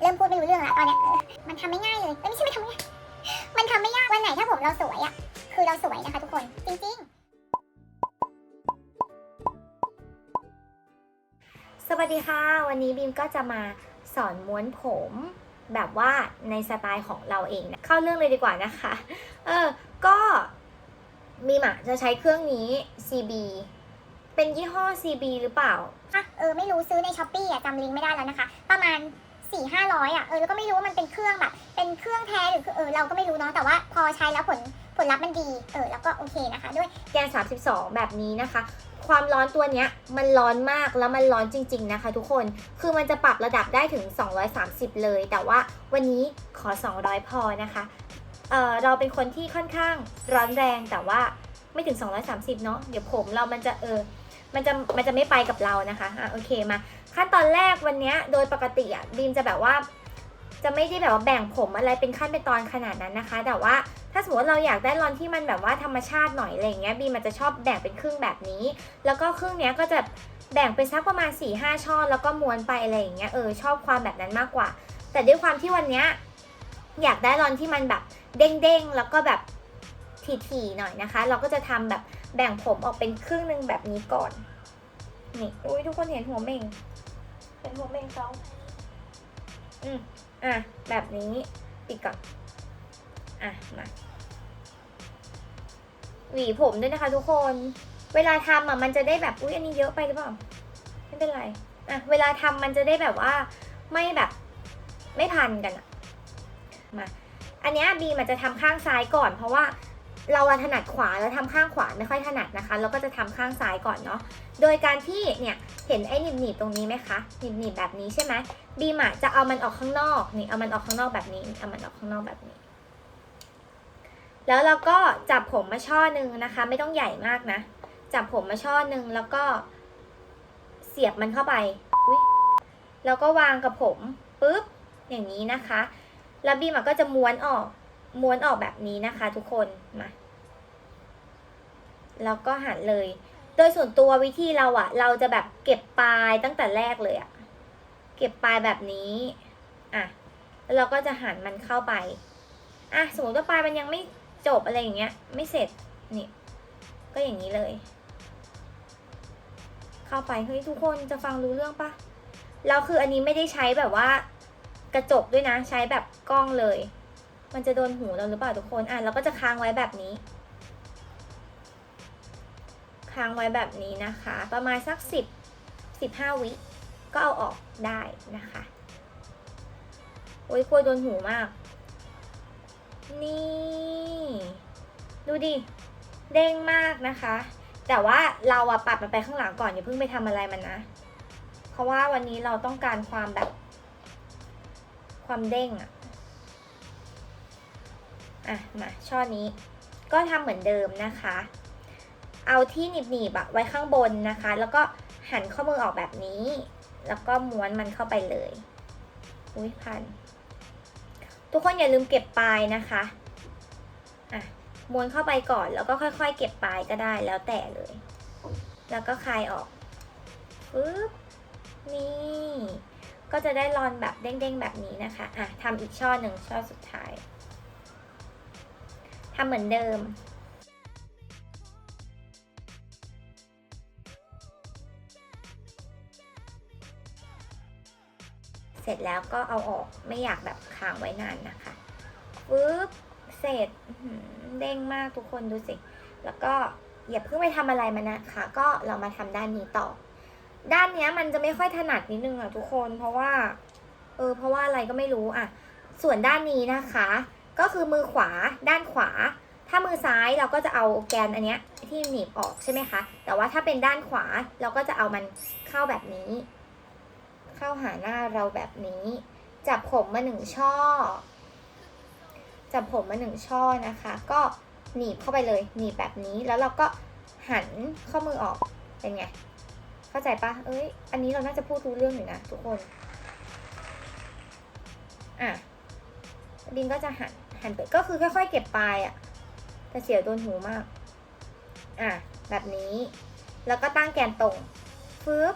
เริ่มพูดไม่รู้เรื่องละตอนเนี้ยเออมันทำไม่ง่ายเลยเอ้ยไม่ใช่ไม่ทำไม่ง่ายมันทำไม่ยากวันไหนถ้าผมเราสวยอะคือเราสวยนะคะทุกคนจริงๆ สวัสดีค่ะ วันนี้บีมก็จะมาสอนม้วนผมแบบว่าในสไตล์ของเราเองนะเข้าเรื่องเลยดีกว่านะคะ เออ ก็บีมอะจะใช้เครื่องนี้ CB เป็นยี่ห้อ CB หรือเปล่า อะเออไม่รู้ซื้อในช้อปปี้อะจำลิงก์ไม่ได้แล้วนะคะ ประมาณ 4ี่ห้าร้อยอะเออแล้วก็ไม่รู้ว่ามันเป็นเครื่องแบบ เป็นเครื่องแท้หรือเออเราก็ไม่รู้เนาะแต่ว่าพอใช้แล้วผลผลลัพธ์มันดีเออแล้วก็โอเคนะคะด้วยแกน 32 แบบนี้นะคะ ความร้อนตัวเนี้ยมันร้อนมากแล้วมันร้อนจริง ๆ นะคะ ทุกคนคือมันจะปรับระดับได้ถึง 230 เลย แต่ว่าวันนี้ขอ 200 พอนะคะเออเราเป็นคนที่ค่อนข้างร้อนแรงแต่ว่าไม่ถึง 230 เนาะเดี๋ยวผมเรามันจะเออ มันจะมันจะไม่ไปกับเรานะคะอะโอเคมาขั้นตอนแรกวันนี้โดยปกติอะบีมจะแบบว่า จะไม่ได้แบบว่าแบ่งผมอะไรเป็นขั้นเป็นตอนขนาดนั้นนะคะ แต่ว่าถ้าสมมติเราอยากได้รอนที่มันแบบว่าธรรมชาติหน่อยอะไรเงี้ยบีมันจะชอบแบ่งเป็นครึ่งแบบนี้ แล้วก็ครึ่งเนี้ยก็จะแบ่งเป็นสักประมาณ4ี่ห้าช่อแล้วก็ม้วนไปอะไรอย่างเงี้ยเออชอบความแบบนั้นมากกว่า แต่ด้วยความที่วันเนี้ยอยากได้รอนที่มันแบบเด้งๆแล้วก็แบบถี่ๆหน่อยนะคะ เราก็จะทำแบบ แบ่งผมออกเป็นครึ่งหนึ่งแบบนี้ก่อน นี่อุ้ยทุกคนเห็นหัวเม่งเห็นหัวเม่งเขาอืมอะ แบบนี้ปิดก่อน อะ มา หวีผมด้วยนะคะทุกคน เวลาทำอะมันจะได้แบบอุ้ยอันนี้เยอะไปหรือเปล่า ไม่เป็นไร อะ เวลาทำมันจะได้แบบว่าไม่แบบ ไม่พันกันอะ มา อันเนี้ยบีมันจะทำข้างซ้ายก่อนเพราะว่า เราถนัดขวาแล้วทำข้างขวาไม่ค่อยถนัดนะคะ เราก็จะทำข้างซ้ายก่อนเนาะ โดยการที่เนี่ยเห็นไอ้หนีบหนีบๆตรงนี้ไหมคะหนีบหนีบๆแบบนี้ใช่ไหมบีมอะจะเอามันออกข้างนอกนี่เอามันออกข้างนอกแบบนี้เอามันออกข้างนอกแบบนี้ แล้วเราก็จับผมมาช่อหนึ่งนะคะ ไม่ต้องใหญ่มากนะ จับผมมาช่อหนึ่งแล้วก็เสียบมันเข้าไปแล้วก็วางกับผมปุ๊บอย่างนี้นะคะ แล้วบีมก็จะม้วนออกม้วนออกแบบนี้นะคะทุกคนมา แล้วก็หันเลย โดยส่วนตัววิธีเราอะเราจะแบบเก็บปลายตั้งแต่แรกเลยอะเก็บปลายแบบนี้อะแล้วเราก็จะหันมันเข้าไปอะสมมติว่าปลายมันยังไม่จบอะไรอย่างเงี้ย ไม่เสร็จนี่ก็อย่างนี้เลย เข้าไปเฮ้ยทุกคนจะฟังรู้เรื่องปะเราคืออันนี้ไม่ได้ใช้แบบว่ากระจกด้วยนะ ใช้แบบกล้องเลย มันจะโดนหูเราหรือเปล่าทุกคนอะเราก็จะค้างไว้แบบนี้ ค้างไว้แบบนี้นะคะ ประมาณสักสิบสิบห้าวิก็เอาออกได้นะคะ โอ้ยกลัวโดนหูมาก นี่ ดูดิ เด้งมากนะคะ แต่ว่าเราอะปัดมันไปข้างหลังก่อนอย่าเพิ่งไปทำอะไรมันนะ เพราะว่าวันนี้เราต้องการความแบบ ความเด้งอะอะมาช่อนี้ก็ทำเหมือนเดิมนะคะ เอาที่หนีบหนีบๆอะไว้ข้างบนนะคะ แล้วก็หันข้อมือออกแบบนี้ แล้วก็ม้วนมันเข้าไปเลย อุ้ยพัน ทุกคนอย่าลืมเก็บปลายนะคะอะม้วนเข้าไปก่อนแล้วก็ค่อย ๆ เก็บปลายก็ได้แล้วแต่เลย แล้วก็คลายออกปึ๊บนี่ ก็จะได้รอนแบบเด้งๆแบบนี้นะคะอะทำอีกช่อหนึ่งช่อสุดท้ายทำเหมือนเดิม ร็จแล้วก็เอาออกไม่อยากแบบค้างไว้นานนะคะปึ๊บเสร็จเด้งมากทุกคนดูสิ แล้วก็อย่าเพิ่งไปทำอะไรมันนะคะ ก็เรามาทำด้านนี้ต่อ ด้านเนี้ยมันจะไม่ค่อยถนัดนิดนึงอะทุกคนเพราะว่า เออเพราะว่าอะไรก็ไม่รู้อะส่วนด้านนี้นะคะ ก็คือมือขวาด้านขวา ถ้ามือซ้ายเราก็จะเอาแกนอันเนี้ยที่หนีบออกใช่ไหมคะ แต่ว่าถ้าเป็นด้านขวาเราก็จะเอามันเข้าแบบนี้ เข้าหาหน้าเราแบบนี้ จับผมมาหนึ่งช่อ จับผมมาหนึ่งช่อนะคะ ก็หนีบเข้าไปเลย หนีบแบบนี้แล้วเราก็หันข้อมือออกเป็นไง เข้าใจปะเอ้ย อันนี้เราน่าจะพูดรู้เรื่องอยู่นะทุกคน อะบินก็จะหันหันไปก็คือค่อยๆเก็บปลายอะแต่เสียวโดนหูมาก อะแบบนี้ แล้วก็ตั้งแกนตรงฟึบ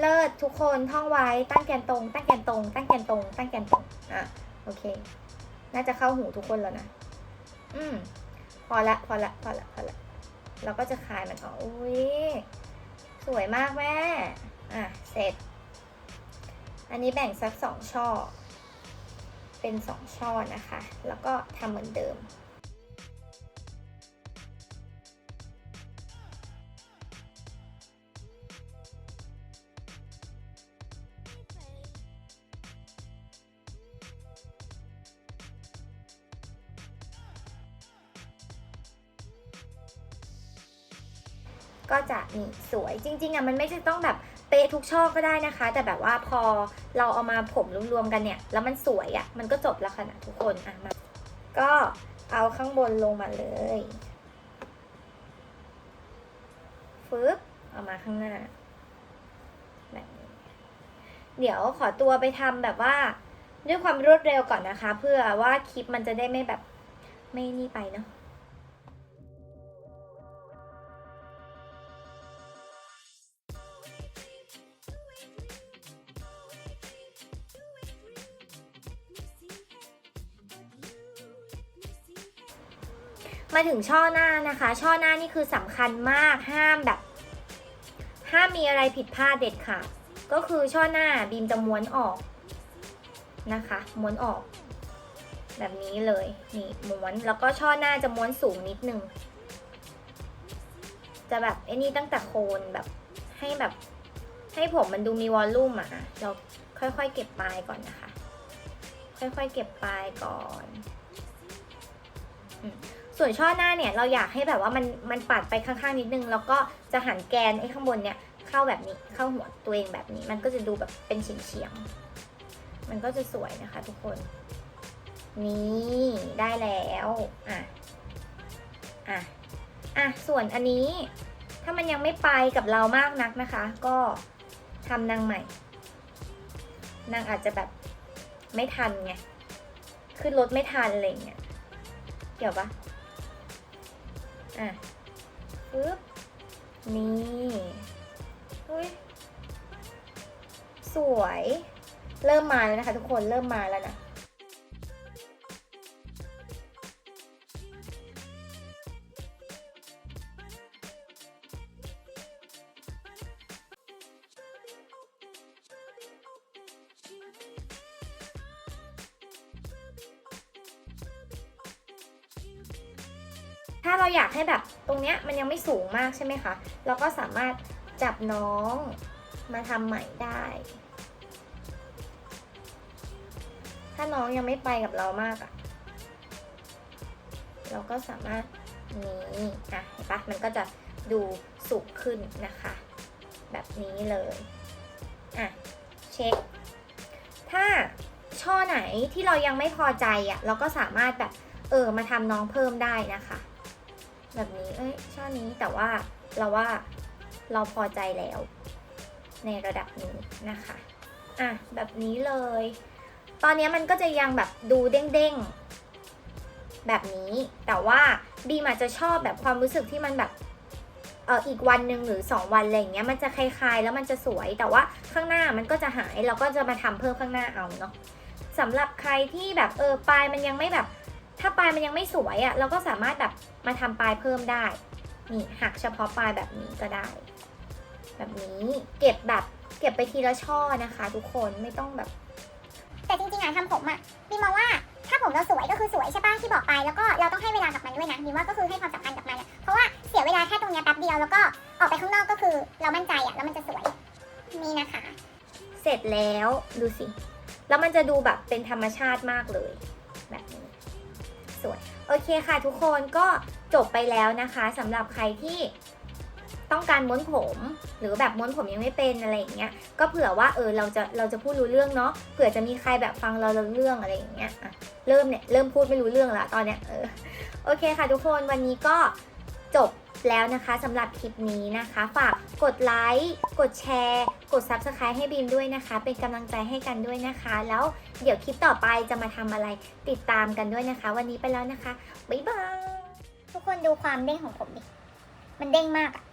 เลิศทุกคนท่องไว้ตั้งแกนตรง ตั้งแกนตรง ตั้งแกนตรง ตั้งแกนตรงอะโอเค น่าจะเข้าหูทุกคนแล้วนะอืมพอละพอละพอละพอละเราก็จะคลายมันออกอุ้ยสวยมากแม่อะเสร็จ อันนี้แบ่งสักสองช่อ เป็นสองช่อนะคะ แล้วก็ทำเหมือนเดิม ก็จะนี่สวยจริงๆอะมันไม่ใช่ต้องแบบเป๊ะทุกช่อก็ได้นะคะ แต่แบบว่าพอเราเอามาผมรวมๆกันเนี่ย แล้วมันสวยอะมันก็จบแล้วค่ะนะทุกคนอะมาก็เอาข้างบนลงมาเลยฟึบเอามาข้างหน้าแบบนี้เดี๋ยวขอตัวไปทำแบบว่าด้วยความรวดเร็วก่อนนะคะ เพื่อว่าคลิปมันจะได้ไม่แบบไม่นี่ไปเนาะ มาถึงช่อหน้านะคะ ช่อหน้านี่คือสำคัญมากห้ามแบบ ห้ามมีอะไรผิดพลาดเด็ดขาดก็คือช่อหน้าบีมจะม้วนออกนะคะม้วนออก แบบนี้เลยนี่ม้วนแล้วก็ช่อหน้าจะม้วนสูงนิดนึงจะแบบไอ้นี่ตั้งแต่โคนแบบให้แบบ ให้ผมมันดูมีวอลลุ่มอะเราค่อยๆเก็บปลายก่อนนะคะ ค่อยๆเก็บปลายก่อน ส่วนช่อหน้าเนี่ยเราอยากให้แบบว่ามันมันปัดไปข้างๆนิดนึง แล้วก็จะหันแกนไอ้ข้างบนเนี่ยเข้าแบบนี้เข้าหัวตัวเองแบบนี้ มันก็จะดูแบบเป็นเฉียงๆมันก็จะสวยนะคะ ทุกคน นี่ได้แล้วอะอะอะส่วนอันนี้ถ้ามันยังไม่ไปกับเรามากนักนะคะ ก็ทำนางใหม่ นางอาจจะแบบไม่ทันไงขึ้นรถไม่ทันอะไรอย่างเงี้ยเกี่ยวปะ อะปึ๊บ นี่อุ้ยสวย เริ่มมาแล้วนะคะทุกคน เริ่มมาแล้วนะ ถ้าเราอยากให้แบบตรงเนี้ยมันยังไม่สูงมากใช่ไหมคะ เราก็สามารถจับน้องมาทำใหม่ได้ ถ้าน้องยังไม่ไปกับเรามากอะ่ะเราก็สามารถนี้อะเห็นปะมันก็จะดูสุกขึ้นนะคะ แบบนี้เลยอะเช็ค ถ้าช่อไหนที่เรายังไม่พอใจอะ่ะเราก็สามารถแบบเออมาทำน้องเพิ่มได้นะคะ แบบนี้ เอ้ยช่อนี้แต่ว่าเราว่าเราพอใจแล้ว ในระดับนี้นะคะ อะ แบบนี้เลย ตอนนี้มันก็จะยังแบบดูเด้งๆ แบบนี้ แต่ว่าบีมอาจจะชอบแบบความรู้สึกที่มันแบบเอออีกวันหนึ่งหรือ 2 วันอะไรอย่างเงี้ยมันจะคลายๆแล้วมันจะสวย แต่ว่าข้างหน้ามันก็จะหายเราก็จะมาทำเพิ่มข้างหน้าเอาเนาะสำหรับใครที่แบบเออปลายมันยังไม่แบบ ถ้าปลายมันยังไม่สวยอะ่ะเราก็สามารถแบบมาทำปลายเพิ่มได้นี่หักเฉพาะปลายแบบนี้ก็ได้ แบบนี้เก็บแบบเก็บไปทีละช่อนะคะ ทุกคนไม่ต้องแบบ แต่จริงๆอะทำผมอะบีมมองว่าถ้าผมเราสวยก็คือสวยใช่ป่ะที่บอกไปแล้วก็เราต้องให้เวลากับมันด้วยนะบีมว่าก็คือให้ความสำคัญกับมันอะเพราะว่าเสียเวลาแค่ตรงเนี้ยแป๊บเดียวแล้วก็ออกไปข้างนอกก็คือเรามั่นใจอะแล้วมันจะสวยนี่นะคะ เสร็จแล้วดูสิแล้วมันจะดูแบบเป็นธรรมชาติมากเลย แบบนี้ สวย โอเคค่ะทุกคนก็จบไปแล้วนะคะสำหรับใครที่ต้องการม้วนผม หรือแบบม้วนผมยังไม่เป็นอะไรอย่างเงี้ยก็เผื่อว่าเออเราจะเราจะพูดรู้เรื่องเนาะเผื่อจะมีใครแบบฟังเราเรื่องอะไรอย่างเงี้ยอะเริ่มเนี่ยเริ่มพูดไม่รู้เรื่องละตอนเนี้ยเออโอเคค่ะทุกคนวันนี้ก็จบ แล้วนะคะสำหรับคลิปนี้นะคะ ฝากกดไลค์กดแชร์ กด Subscribe ให้บีมด้วยนะคะ เป็นกำลังใจให้กันด้วยนะคะ แล้วเดี๋ยวคลิปต่อไปจะมาทำอะไรติดตามกันด้วยนะคะ วันนี้ไปแล้วนะคะบ๊ายบายทุกคนดูความเด้งของผมดิมันเด้งมากอะ